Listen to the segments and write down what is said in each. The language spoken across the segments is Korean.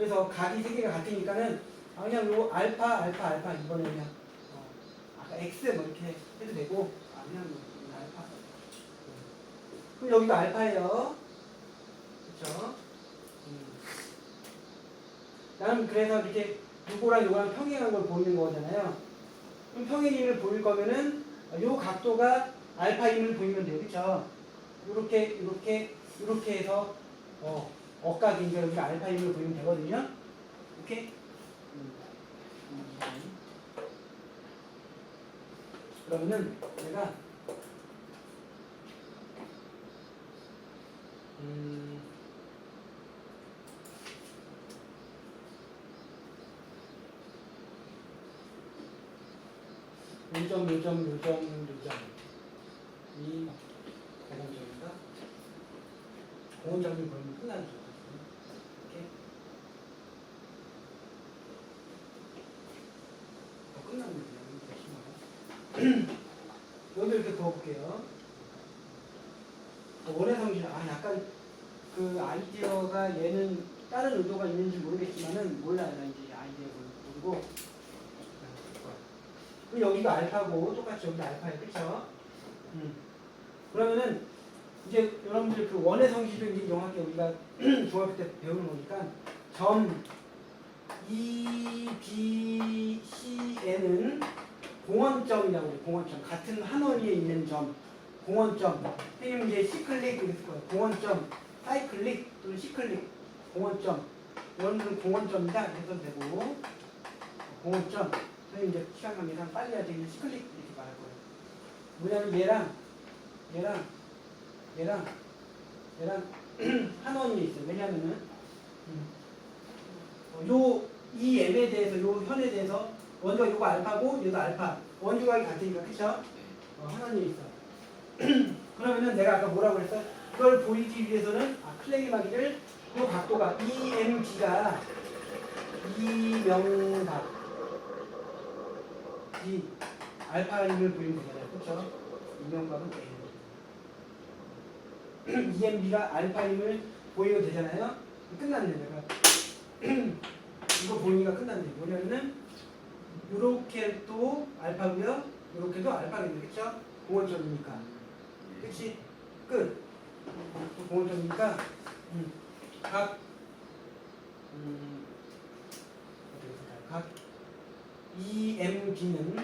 그래서 각이 세 개가 같으니까는 아, 그냥 요 알파 알파 알파 이번에 그냥 어, 아까 x 뭐 이렇게 해도 되고 아 그냥 뭐 알파. 그럼 여기가 알파예요. 그렇죠 나는 그래서 이렇게 요거랑 요거랑 평행한 걸 보이는 거잖아요. 그럼 평행임을 보일 거면은 요 각도가 알파임을 보이면 돼요. 그렇죠 이렇게 이렇게 이렇게 해서 어, 억각이 이제 여기가 알파임을 보이면 되거든요 오케이. 그러면은 내가 음, 요점 요점 요점 요점 이 대상점인가? 공원점이 보면 끝나는 점 이렇게 어, 끝나는 거예요. 여기 이렇게 그어볼게요. 원의 성질, 아, 약간 그 아이디어가 얘는 다른 의도가 있는지 모르겠지만은 몰라요. 나 이제 아이디어 모르고. 그럼 여기가 알파고 똑같이 여기가 알파예요. 그쵸? 음. 그러면은 이제 여러분들 그 원의 성질도 이제 영화게 우리가 중학교 때 배우는 거니까 점 E, B, C, N은 공원점이라고. 공원점. 같은 한 원 위에 있는 점. 공원점. 선생님 이제 시클릭 이랬을 거예요. 공원점. 사이클릭 또는 시클릭. 공원점. 여러분들은 공원점이다. 써도 되고. 공원점. 선생님 이제 시간 관계상 빨리 해야 되는 시클릭 이렇게 말할 거예요. 뭐냐면 얘랑 얘랑 얘랑 얘랑 한 원위에 있어요. 왜냐면은 음, 어, 요이 m에 대해서 요 현에 대해서 원주가 요거 알파고 얘도 알파 원주각이 같으니까 그쵸? 어, 하나님 있어. 그러면은 내가 아까 뭐라고 그랬어? 그걸 보이기 위해서는 아, 클레이마기를 요 각도가 EMG가 이명각 이 알파 임을 보이면 되잖아요. 그쵸? 이명각은 A. EMB가 알파 임을 보이면 되잖아요. 끝났네 내가. 이거 보이기가 끝났네. 뭐냐면은 요렇게도 알파고요. 요렇게도 알파겠네. 그쵸? 공원점이니까. 그치? 끝. 공원점이니까 음, 각 음, 어떻게 쓸까요? 각 EMB는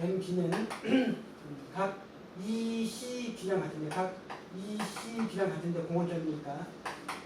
EMB는 각 ECB랑 같은데 각 ECB랑 같은데 공원점이니까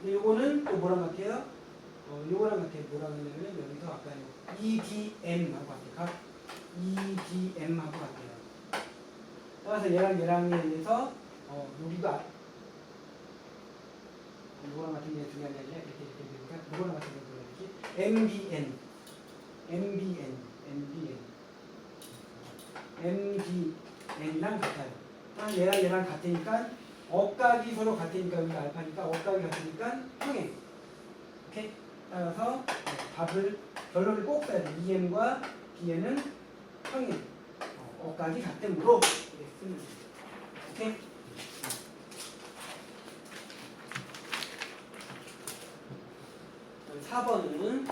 근데 요거는 또 뭐랑 같아요? 어, 요거랑 같아요. 뭐랑 하냐면 여기서 아까 EBM하고 같아요. 각 EBM하고 같아요. 따라서 얘랑 얘랑에 의해서 어, 여기가 아- 요거랑 같은 게 중요한 게 아니라 이렇게 이렇게 되니까 요거랑 같은 게 뭐라 그러지? MBN MBN MBN MBN이랑 같아요. 아, 얘랑 얘랑 같으니까 억각이 서로 같으니까 여기가 알파니까 억각이 같으니까 평행. 오케이? 따라서 네, 답을 결론을 꼭 써야 돼. EM과 BN은 평행. 어, 억각이 같음으로 이렇게 쓰는 거예요. 오케이? 4번은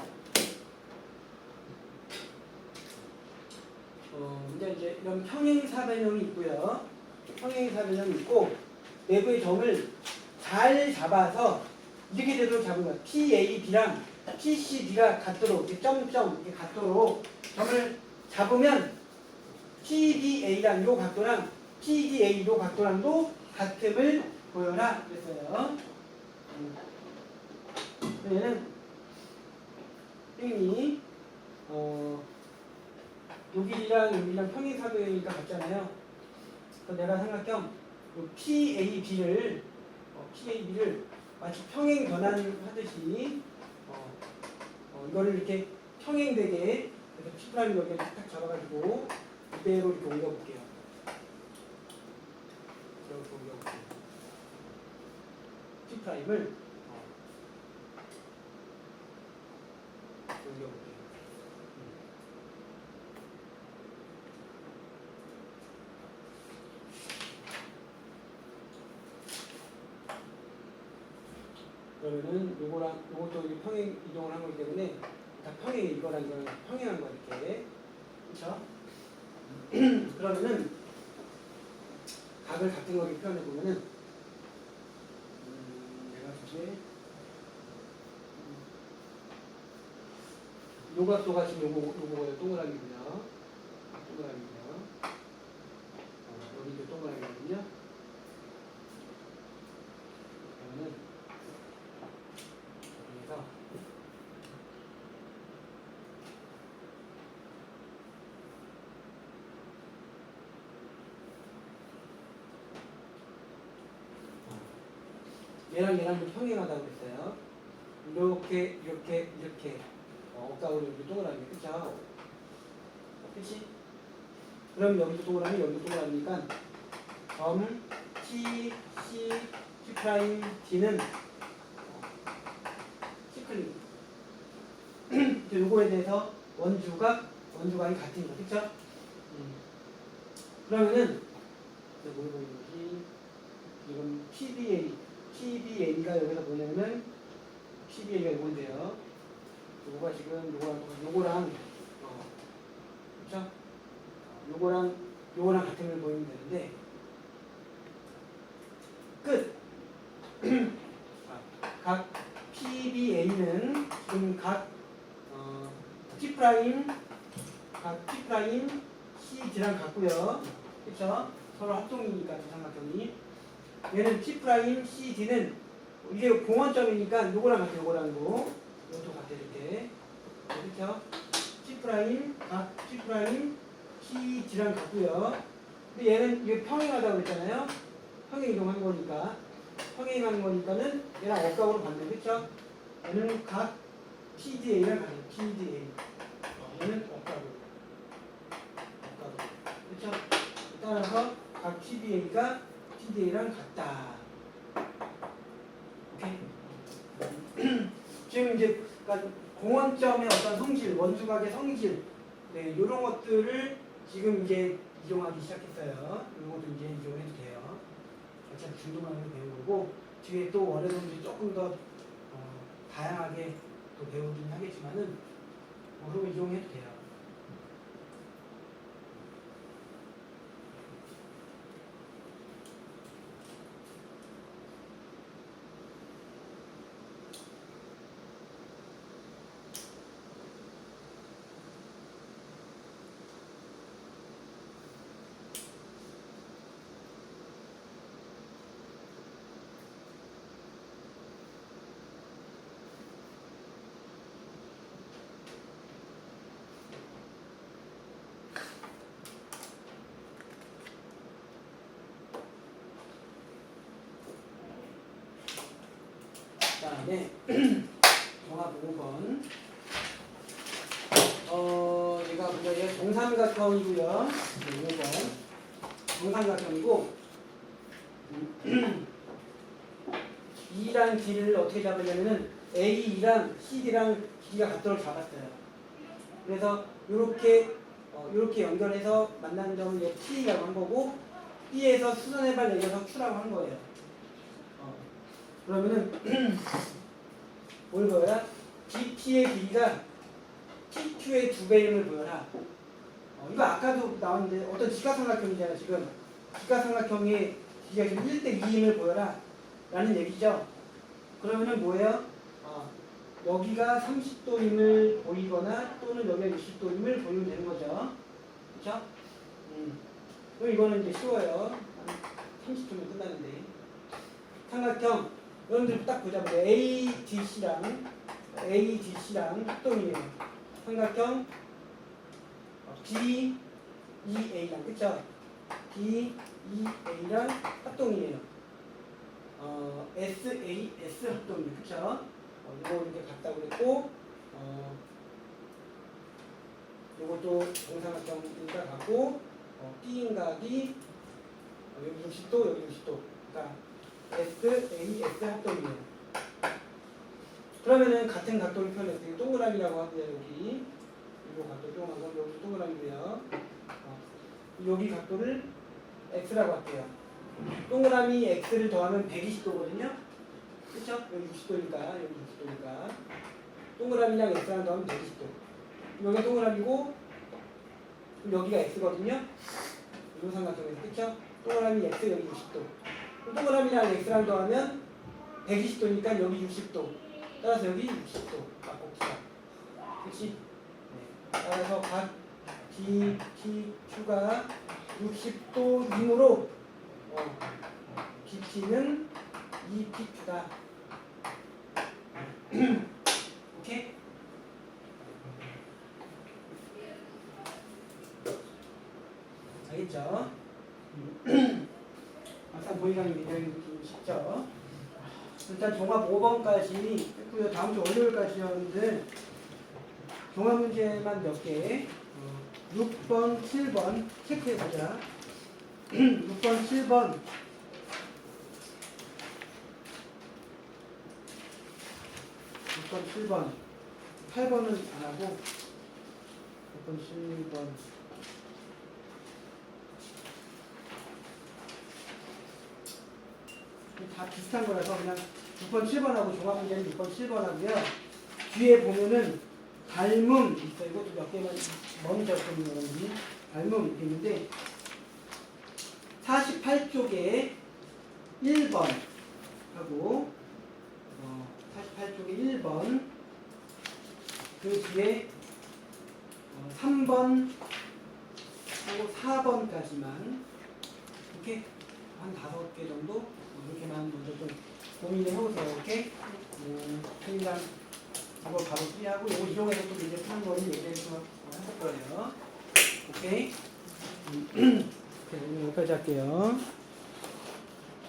어, 이제 이제 이런 평행사 변형이 있고요. 평행사 변형이 있고 내부의 점을 잘 잡아서 이렇게 되도록 잡은 거야. PAB랑 PCB가 같도록 점점 이렇게 같도록 점을 잡으면 PDA랑 요 각도랑 PDA 요 각도랑도 같음을 보여라 그랬어요. 음. 그러면은 선생님이 어 여기랑 여기랑 평행사변이니까 같잖아요. 그래서 내가 생각형 요 PAB를 어, PAB를 마치 평행 변환하듯이 어, 어, 이거를 이렇게 평행되게 그래서 P 프라임 여기에 딱 잡아가지고 이대로 이렇게 올려볼게요. 이렇게 올려볼게요. P 프라임을 어, 올려볼게요. 그러면은 요거랑 요것도 이제 평행 이동을 한 거기 때문에 다 평행 이거랑 이거랑 평행한 거 이렇게 그렇죠? 그러면은 각을 같은 거기 표현해 보면은 음, 내가 저게 요 각도가 지금 요거 요거 동그라미고요. 동그라미고요. 어, 여기도 동그라미거든요. 그러면은 여기서 얘랑 얘랑 좀 평행하다고 그랬어요. 이렇게 이렇게 이렇게 어, 억각으로 이렇게 동그라미 그쵸? 그치? 그럼 여기도 동그라미 여기도 동그라미니까 점 T, C, T 프라임 D는 이제 요거에 대해서 원주가 원주각이 같은 거 그쵸? 음. 그러면은 이제 뭘 보이는 거지? 이건 PBA PBA가 여기서 뭐냐면 PBA가 이건데요 요거가 지금 요거랑 요거랑 어, 그쵸? 요거랑 요거랑 같은 걸 보이면 되는데 끝. 아, 각 PBA는 지금 각 어, T 프라임 각 T 프라임 CD랑 같고요. 그쵸? 서로 합동이니까 두 삼각형이 얘는 T 프라임 CD는 이게 공원점이니까 요거랑 같아요. 요거랑 요 이것도 같아 이렇게 그렇죠? T 프라임 각 T 프라임 CD랑 같고요. 근데 얘는 이게 평행하다고 그랬잖아요. 평행 이동한 거니까 평행하는 거니까는 얘랑 억각으로 받는 그렇죠? 얘는 각 PDA랑 같아요. PDA 어, 얘는 억각으로 억각으로 그렇죠? 따라서 각 PDA가 PDA랑 같다. 오케이. 지금 이제 그러니까 공원점의 어떤 성질, 원주각의 성질, 네, 이런 것들을 지금 이제 이용하기 시작했어요. 이런 것도 이제 이용해도 돼요. 어차피 중도만으로 배운 거고, 뒤에 또 원래는 조금 더 어, 다양하게 또 배우긴 하겠지만은, 뭐 그런 거 이용해도 돼요. 그다음에 종합 5번. 어, 얘가 먼저 얘 정삼각형이고요. 네, 5번. 정삼각형이고 2랑 D를 어떻게 잡으냐면은 A랑 CD랑 길이가 같도록 잡았어요. 그래서 이렇게 어, 이렇게 연결해서 만나는 점을 얘 T라고 한 거고 B에서 수선의 발 내려서 Q라고 한 거예요. 어, 그러면은 뭘 보여라? DP의 길이가 TQ의 두 배임을 보여라. 어, 이거 아까도 나왔는데 어떤 직각삼각형이잖아 지금. 직각삼각형의 길이가 지금 1대 2임을 보여라. 라는 얘기죠. 그러면은 뭐예요? 어, 여기가 30도임을 보이거나 또는 여기가 60도임을 보이면 되는 거죠. 그쵸? 음. 그럼 이거는 이제 쉬워요. 한 30초면 끝나는데. 삼각형 여러분들 딱 보자마자 ADC랑 ADC랑 합동이에요. 삼각형 어, DEA랑 그쵸? DEA랑 합동이에요. 어, SAS 합동이에요. 그쵸? 어, 이거 이렇게 같다고 그랬고 어, 요것도 정삼각형이니까 같고 어, B인각이 어, 여기 60도 여기 60도 그러니까 S, A, S 합동이에요. 그러면은 같은 각도를 표현했어요. 동그라미라고 하고요, 여기. 이거 각도 조그만 거, 여기 동그라미고요. 어, 여기 각도를 X라고 할게요. 동그라미 X를 더하면 120도거든요. 그쵸? 여기 60도니까 여기 60도니까 동그라미랑 x랑 더하면 120도 여기가 동그라미고 여기가 x거든요 이 삼각형에서 그쵸? 동그라미 x 여기 60도 그럼 동그라미랑 x랑 더하면 120도니까 여기 60도 따라서 여기 60도 막곱시다 그치? 네. 따라서 각 D, T, Q가 60도이므로 어, BT는 2PQ다. 오케이? 알겠죠? 막상 보니까 굉장히 좀 쉽죠? 일단 종합 5번까지 했고요. 다음 주 월요일까지였는데 종합 문제만 몇 개. 어, 6번, 7번 체크해 보자. 6번, 7번. 6번, 7번. 8번은 안 하고 6번, 7번. 다 비슷한 거라서 그냥 6번, 7번하고 종합 문제는 6번, 7번하고요. 뒤에 보면은 닮음 있어요. 이것도 몇 개만 먼저 좀 여러분이 닮음 있는데 48쪽에 1번 하고 어, 48쪽에 1번 그 뒤에 어, 3번 하고 4번까지만 이렇게 한 다섯 개 정도 어, 이렇게만 먼저 좀 고민을 해보세요. 이렇게 음, 그냥 이거 바로 풀이하고 이거 이용해서 또 이제 푸는 거는 얘기해서 할 거예요. 오케이? 음, 오늘 여기까지 할게요.